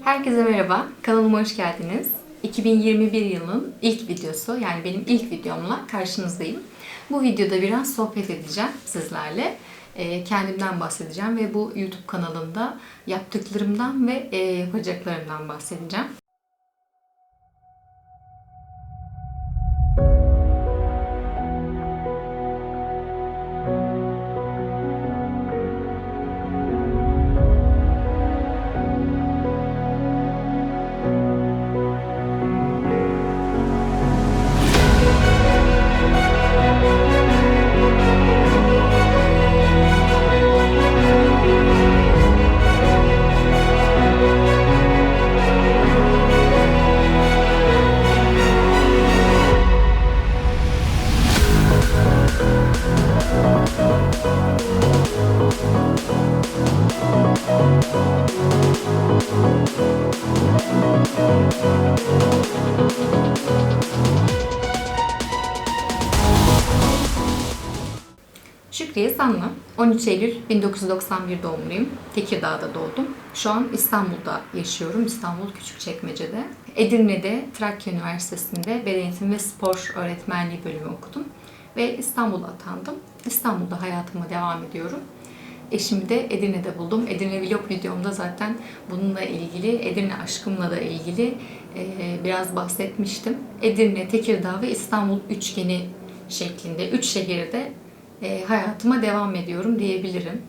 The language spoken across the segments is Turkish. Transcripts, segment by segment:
Herkese merhaba, kanalıma hoş geldiniz. 2021 yılının ilk videosu, yani benim ilk videomla karşınızdayım. Bu videoda biraz sohbet edeceğim sizlerle. Ee, Kendimden bahsedeceğim ve bu YouTube kanalında yaptıklarımdan ve e, yapacaklarımdan bahsedeceğim. Sanlı. 13 Eylül 1991 doğumluyum. Tekirdağ'da doğdum. Şu an İstanbul'da yaşıyorum. İstanbul Küçükçekmece'de. Edirne'de Trakya Üniversitesi'nde Beden ve Spor Öğretmenliği bölümü okudum. Ve İstanbul'a atandım. İstanbul'da hayatıma devam ediyorum. Eşimi de Edirne'de buldum. Edirne vlog videomda zaten bununla ilgili, Edirne aşkımla da ilgili biraz bahsetmiştim. Edirne, Tekirdağ ve İstanbul üçgeni şeklinde, üç şehirde e, hayatıma devam ediyorum diyebilirim.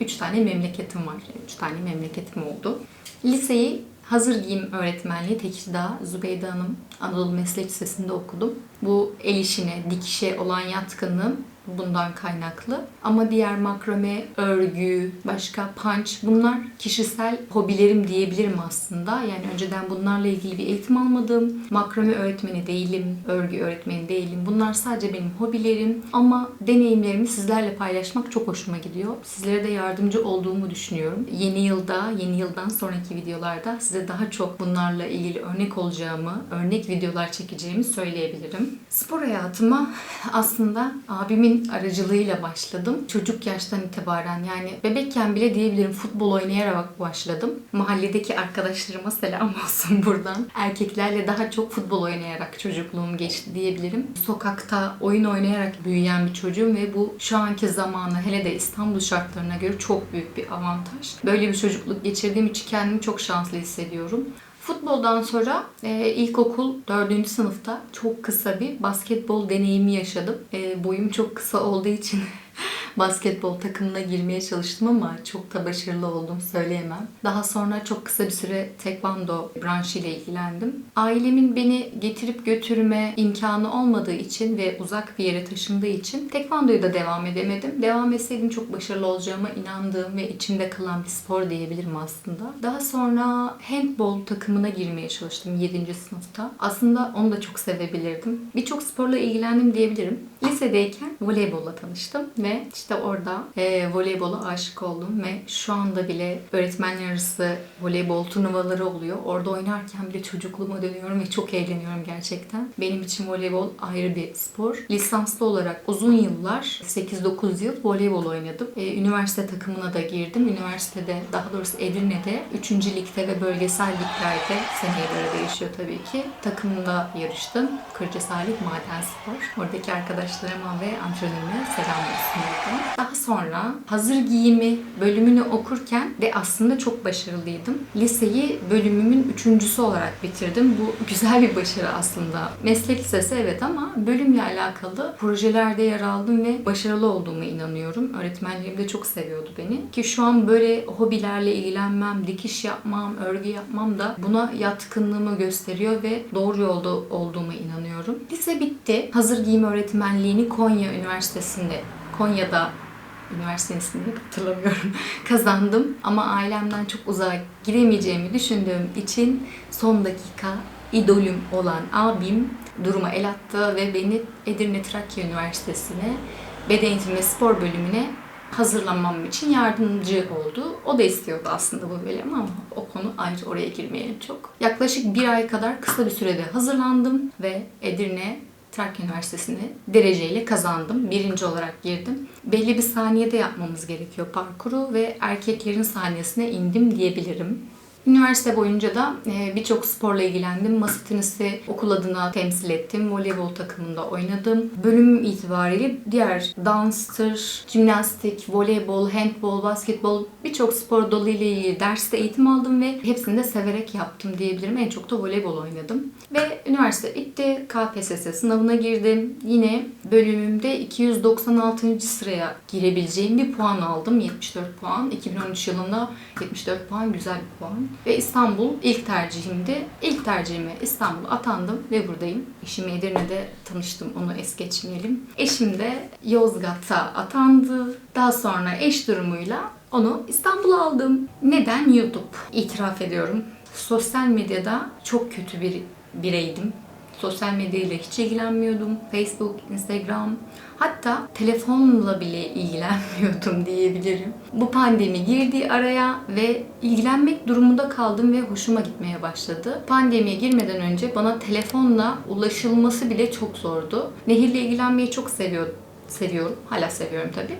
Üç tane memleketim var. Üç tane memleketim oldu. Liseyi hazır giyim öğretmenliği Tekirdağ Zübeyde Hanım Anadolu Meslek Lisesi'nde okudum. Bu el işine, dikişe olan yatkınlığım bundan kaynaklı. Ama diğer makrame, örgü, başka punch bunlar kişisel hobilerim diyebilirim aslında. Yani önceden bunlarla ilgili bir eğitim almadım. Makrame öğretmeni değilim, örgü öğretmeni değilim. Bunlar sadece benim hobilerim ama deneyimlerimi sizlerle paylaşmak çok hoşuma gidiyor. Sizlere de yardımcı olduğumu düşünüyorum. Yeni yılda, yeni yıldan sonraki videolarda size daha çok bunlarla ilgili örnek olacağımı, örnek videolar çekeceğimi söyleyebilirim. Spor hayatıma aslında abimin aracılığıyla başladım. Çocuk yaştan itibaren yani bebekken bile diyebilirim futbol oynayarak başladım. Mahalledeki arkadaşlarıma selam olsun buradan. Erkeklerle daha çok futbol oynayarak çocukluğum geçti diyebilirim. Sokakta oyun oynayarak büyüyen bir çocuğum ve bu şu anki zamanı hele de İstanbul şartlarına göre çok büyük bir avantaj. Böyle bir çocukluk geçirdiğim için kendimi çok şanslı hissediyorum. Futboldan sonra e, ilkokul 4. sınıfta çok kısa bir basketbol deneyimi yaşadım. E, boyum çok kısa olduğu için basketbol takımına girmeye çalıştım ama çok da başarılı oldum söyleyemem. Daha sonra çok kısa bir süre tekvando branşıyla ilgilendim. Ailemin beni getirip götürme imkanı olmadığı için ve uzak bir yere taşındığı için tekvandoyu da devam edemedim. Devam etseydim çok başarılı olacağıma inandığım ve içimde kalan bir spor diyebilirim aslında. Daha sonra handball takımına girmeye çalıştım 7. sınıfta. Aslında onu da çok sevebilirdim. Birçok sporla ilgilendim diyebilirim. Lisedeyken voleybolla tanıştım ve işte orada e, voleybola aşık oldum ve şu anda bile öğretmenler arası voleybol turnuvaları oluyor. Orada oynarken bile çocukluğuma dönüyorum ve çok eğleniyorum gerçekten. Benim için voleybol ayrı bir spor. Lisanslı olarak uzun yıllar 8-9 yıl voleybol oynadım. E, üniversite takımına da girdim. Üniversitede daha doğrusu Edirne'de 3. ligde ve bölgesel liglerde seneye göre değişiyor tabii ki. Takımda yarıştım. Kırca Salih Maden Spor. Oradaki arkadaşlarıma ve antrenörüme selam olsun buradan. Daha sonra hazır giyimi bölümünü okurken de aslında çok başarılıydım. Liseyi bölümümün üçüncüsü olarak bitirdim. Bu güzel bir başarı aslında. Meslek lisesi evet ama bölümle alakalı projelerde yer aldım ve başarılı olduğuma inanıyorum. Öğretmenlerim de çok seviyordu beni. Ki şu an böyle hobilerle ilgilenmem, dikiş yapmam, örgü yapmam da buna yatkınlığımı gösteriyor ve doğru yolda olduğuma inanıyorum. Lise bitti. Hazır giyim öğretmenliğini Konya Üniversitesi'nde Konya'da üniversitenin ismini hatırlamıyorum kazandım ama ailemden çok uzağa giremeyeceğimi düşündüğüm için son dakika idolüm olan abim duruma el attı ve beni Edirne Trakya Üniversitesi'ne beden eğitimi spor bölümüne hazırlanmam için yardımcı oldu. O da istiyordu aslında bu bölümü ama o konu ayrı oraya girmeyelim çok. Yaklaşık bir ay kadar kısa bir sürede hazırlandım ve Edirne Trakya Üniversitesi'ni dereceyle kazandım. Birinci olarak girdim. Belli bir saniyede yapmamız gerekiyor parkuru ve erkeklerin saniyesine indim diyebilirim. Üniversite boyunca da e, birçok sporla ilgilendim. Masa tenisi okul adına temsil ettim. Voleybol takımında oynadım. Bölüm itibariyle diğer danstır, jimnastik, voleybol, handbol, basketbol birçok spor dalı ile ilgili derste eğitim aldım ve hepsini de severek yaptım diyebilirim. En çok da voleybol oynadım. Ve üniversite bitti. KPSS sınavına girdim. Yine bölümümde 296. sıraya girebileceğim bir puan aldım. 74 puan. 2013 yılında 74 puan güzel bir puan. Ve İstanbul ilk tercihimdi. İlk tercihime İstanbul'a atandım ve buradayım. Eşimi Edirne'de tanıştım. Onu es geçmeyelim. Eşim de Yozgat'a atandı. Daha sonra eş durumuyla onu İstanbul'a aldım. Neden YouTube? İtiraf ediyorum. Sosyal medyada çok kötü bir bireydim. Sosyal medyayla hiç ilgilenmiyordum. Facebook, Instagram, hatta telefonla bile ilgilenmiyordum diyebilirim. Bu pandemi girdi araya ve ilgilenmek durumunda kaldım ve hoşuma gitmeye başladı. Pandemiye girmeden önce bana telefonla ulaşılması bile çok zordu. Nehirle ilgilenmeyi çok seviyorum. Seviyorum. Hala seviyorum tabii.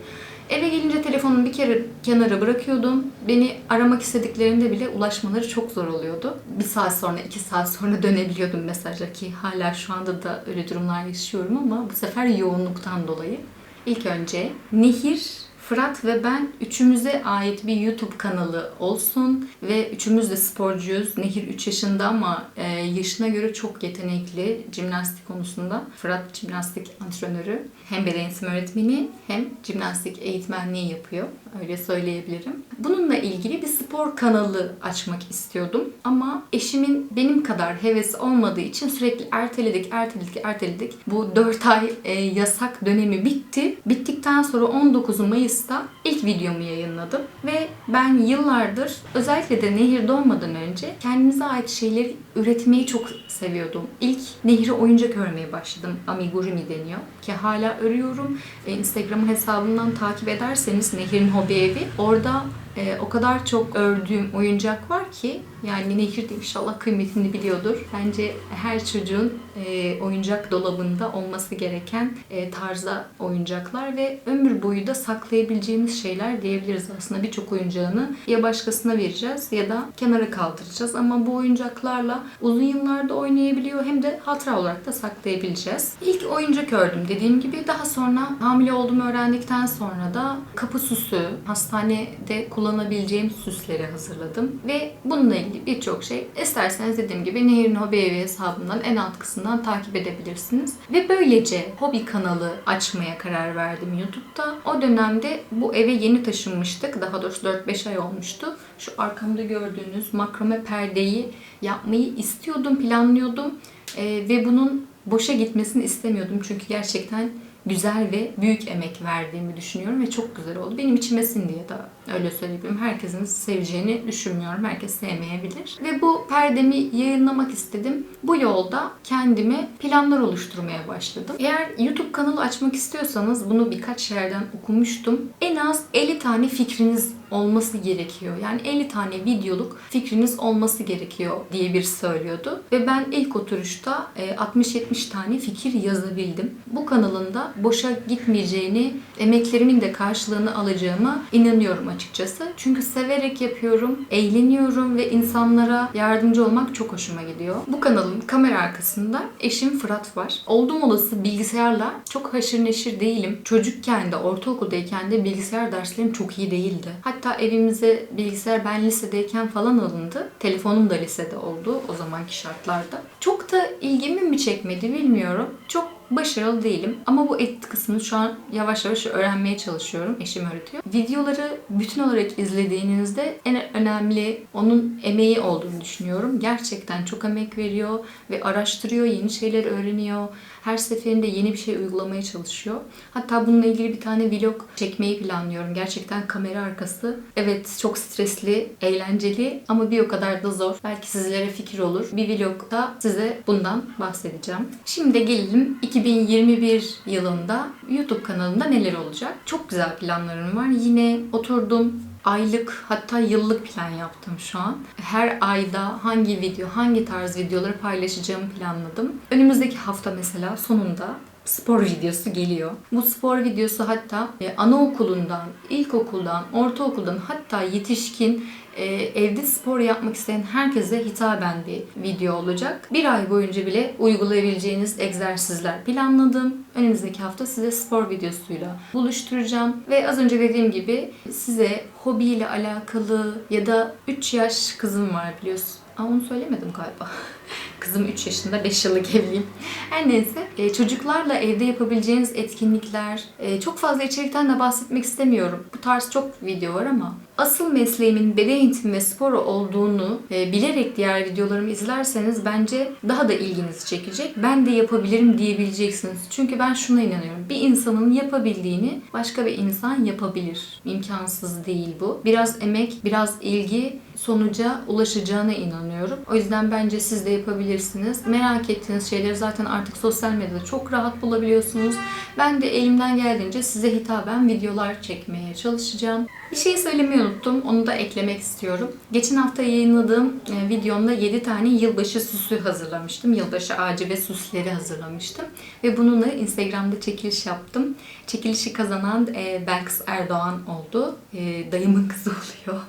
Eve gelince telefonumu bir kere kenara bırakıyordum. Beni aramak istediklerinde bile ulaşmaları çok zor oluyordu. Bir saat sonra, iki saat sonra dönebiliyordum mesaja ki hala şu anda da öyle durumlar yaşıyorum ama bu sefer yoğunluktan dolayı. İlk önce Nehir, Fırat ve ben üçümüze ait bir YouTube kanalı olsun ve üçümüz de sporcuyuz. Nehir 3 yaşında ama e, yaşına göre çok yetenekli jimnastik konusunda. Fırat jimnastik antrenörü. Hem beden eğitim öğretmeni hem jimnastik eğitmenliği yapıyor. Öyle söyleyebilirim. Bununla ilgili bir spor kanalı açmak istiyordum. Ama eşimin benim kadar hevesi olmadığı için sürekli erteledik, erteledik, erteledik. Bu 4 ay e, yasak dönemi bitti. Bittikten sonra 19 Mayıs'ta ilk videomu yayınladım. Ve ben yıllardır özellikle de Nehir doğmadan önce kendimize ait şeyleri üretmeyi çok seviyordum. İlk Nehir'e oyuncak örmeye başladım. Amigurumi deniyor. Ki hala örüyorum. E, Instagram hesabından takip ederseniz Nehir'in hobi evi. Orada e, o kadar çok ördüğüm oyuncak var ki yani Nehir de inşallah kıymetini biliyordur. Bence her çocuğun e, oyuncak dolabında olması gereken e, tarzda oyuncaklar ve ömür boyu da saklayabileceğimiz şeyler diyebiliriz aslında. Birçok oyuncağını ya başkasına vereceğiz ya da kenara kaldıracağız ama bu oyuncaklarla uzun yıllarda oynayabiliyor hem de hatıra olarak da saklayabileceğiz. İlk oyuncak ördüm dediğim gibi daha sonra hamile olduğumu öğrendikten sonra da kapı süsü, hastanede kullanabileceğim süsleri hazırladım ve bununla ilgili birçok şey isterseniz dediğim gibi Nehir'in Hobi Evi hesabından en alt kısmından takip edebilirsiniz. Ve böylece hobi kanalı açmaya karar verdim YouTube'da. O dönemde bu eve yeni taşınmıştık. Daha doğrusu 4-5 ay olmuştu. Şu arkamda gördüğünüz makrame perdeyi yapmayı istiyordum, planlıyordum. Ee, ve bunun boşa gitmesini istemiyordum. Çünkü gerçekten güzel ve büyük emek verdiğimi düşünüyorum ve çok güzel oldu. Benim içime sindi ya da öyle söyleyebilirim. Herkesin seveceğini düşünmüyorum. Herkes sevmeyebilir. Ve bu perdemi yayınlamak istedim. Bu yolda kendime planlar oluşturmaya başladım. Eğer YouTube kanalı açmak istiyorsanız bunu birkaç yerden okumuştum. En az 50 tane fikriniz olması gerekiyor. Yani 50 tane videoluk fikriniz olması gerekiyor diye bir söylüyordu. Ve ben ilk oturuşta 60-70 tane fikir yazabildim. Bu kanalın boşa gitmeyeceğini, emeklerimin de karşılığını alacağıma inanıyorum açıkçası. Çünkü severek yapıyorum, eğleniyorum ve insanlara yardımcı olmak çok hoşuma gidiyor. Bu kanalın kamera arkasında eşim Fırat var. Oldum olası bilgisayarla çok haşır neşir değilim. Çocukken de ortaokuldayken de bilgisayar derslerim çok iyi değildi. Hatta evimize bilgisayar ben lisedeyken falan alındı. Telefonum da lisede oldu o zamanki şartlarda. Çok da ilgimi mi çekmedi bilmiyorum. Çok başarılı değilim. Ama bu edit kısmını şu an yavaş yavaş öğrenmeye çalışıyorum. Eşim öğretiyor. Videoları bütün olarak izlediğinizde en önemli onun emeği olduğunu düşünüyorum. Gerçekten çok emek veriyor ve araştırıyor, yeni şeyler öğreniyor. Her seferinde yeni bir şey uygulamaya çalışıyor. Hatta bununla ilgili bir tane vlog çekmeyi planlıyorum. Gerçekten kamera arkası. Evet çok stresli, eğlenceli ama bir o kadar da zor. Belki sizlere fikir olur. Bir vlogda size bundan bahsedeceğim. Şimdi gelelim 2021 yılında YouTube kanalımda neler olacak? Çok güzel planlarım var. Yine oturdum aylık hatta yıllık plan yaptım şu an. Her ayda hangi video, hangi tarz videoları paylaşacağımı planladım. Önümüzdeki hafta mesela sonunda spor videosu geliyor. Bu spor videosu hatta e, anaokulundan, ilkokuldan, ortaokuldan hatta yetişkin e, evde spor yapmak isteyen herkese hitaben bir video olacak. Bir ay boyunca bile uygulayabileceğiniz egzersizler planladım. Önümüzdeki hafta size spor videosuyla buluşturacağım. Ve az önce dediğim gibi size hobiyle alakalı ya da 3 yaş kızım var biliyorsun. Aa, onu söylemedim galiba. Kızım 3 yaşında, 5 yıllık evliyim. Her neyse, e, çocuklarla evde yapabileceğiniz etkinlikler, e, çok fazla içerikten de bahsetmek istemiyorum. Bu tarz çok video var ama asıl mesleğimin beden eğitimi ve sporu olduğunu e, bilerek diğer videolarımı izlerseniz bence daha da ilginizi çekecek. Ben de yapabilirim diyebileceksiniz. Çünkü ben şuna inanıyorum. Bir insanın yapabildiğini başka bir insan yapabilir. İmkansız değil bu. Biraz emek, biraz ilgi sonuca ulaşacağına inanıyorum. O yüzden bence siz de yapabilirsiniz. Merak ettiğiniz şeyleri zaten artık sosyal medyada çok rahat bulabiliyorsunuz. Ben de elimden geldiğince size hitaben videolar çekmeye çalışacağım. Bir şey söylemeyi unuttum. Onu da eklemek istiyorum. Geçen hafta yayınladığım e, videomda 7 tane yılbaşı süsü hazırlamıştım. Yılbaşı ağacı ve süsleri hazırlamıştım. Ve bununla Instagram'da çekiliş yaptım. Çekilişi kazanan e, Belkıs Erdoğan oldu. E, dayımın kızı oluyor.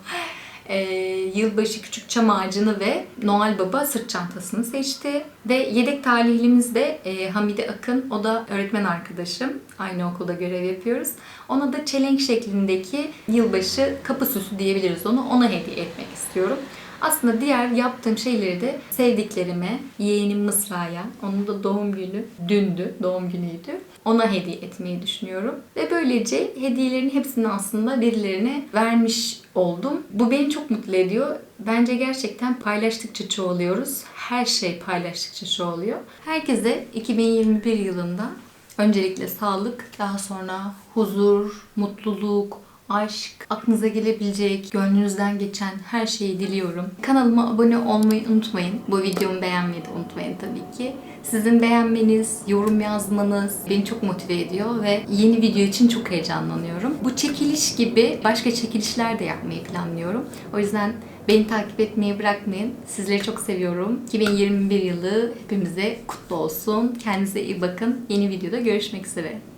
Ee, yılbaşı küçük çam ağacını ve Noel Baba sırt çantasını seçti. Ve yedek talihlimiz de e, Hamide Akın. O da öğretmen arkadaşım. Aynı okulda görev yapıyoruz. Ona da çelenk şeklindeki yılbaşı kapı süsü diyebiliriz onu. Ona hediye etmek istiyorum. Aslında diğer yaptığım şeyleri de sevdiklerime, yeğenim Mısra'ya, onun da doğum günü dündü, doğum günüydü. Ona hediye etmeyi düşünüyorum. Ve böylece hediyelerin hepsini aslında birilerine vermiş oldum. Bu beni çok mutlu ediyor. Bence gerçekten paylaştıkça çoğalıyoruz. Her şey paylaştıkça çoğalıyor. Herkese 2021 yılında öncelikle sağlık, daha sonra huzur, mutluluk, aşk, aklınıza gelebilecek, gönlünüzden geçen her şeyi diliyorum. Kanalıma abone olmayı unutmayın. Bu videomu beğenmeyi de unutmayın tabii ki. Sizin beğenmeniz, yorum yazmanız beni çok motive ediyor ve yeni video için çok heyecanlanıyorum. Bu çekiliş gibi başka çekilişler de yapmayı planlıyorum. O yüzden beni takip etmeyi bırakmayın. Sizleri çok seviyorum. 2021 yılı hepimize kutlu olsun. Kendinize iyi bakın. Yeni videoda görüşmek üzere.